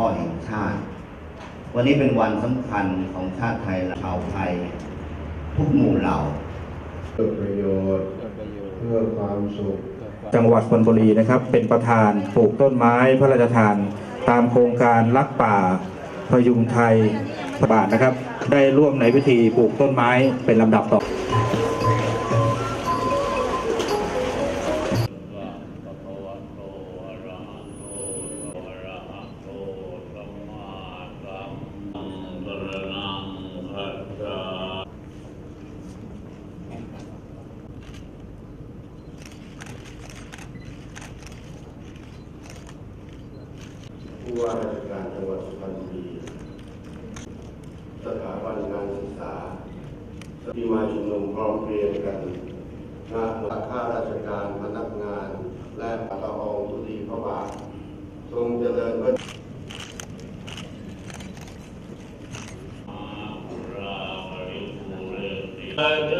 พ่อแห่งชาติ วันนี้เป็นวันสำคัญของชาติไทยและชาวไทย ทุกหมู่เหล่าเพื่อประโยชน์เพื่อความสุข จังหวัดชลบุรีนะครับ เป็นประธานปลูกต้นไม้พระราชทาน ตามโครงการรักป่าพยุงไทยพระบาทนะครับ ได้ร่วมในพิธีปลูกต้นไม้เป็นลำดับต่อ ผู้ว่าราชการจังหวัดสุพรรณบุรีสถาบันการศึกษาที่มาชุมนุมพร้อมเพรียงกันณหน่วยข้าราชการพนักงาน และปกองทุลีพระบาททรงเจริญพระ قد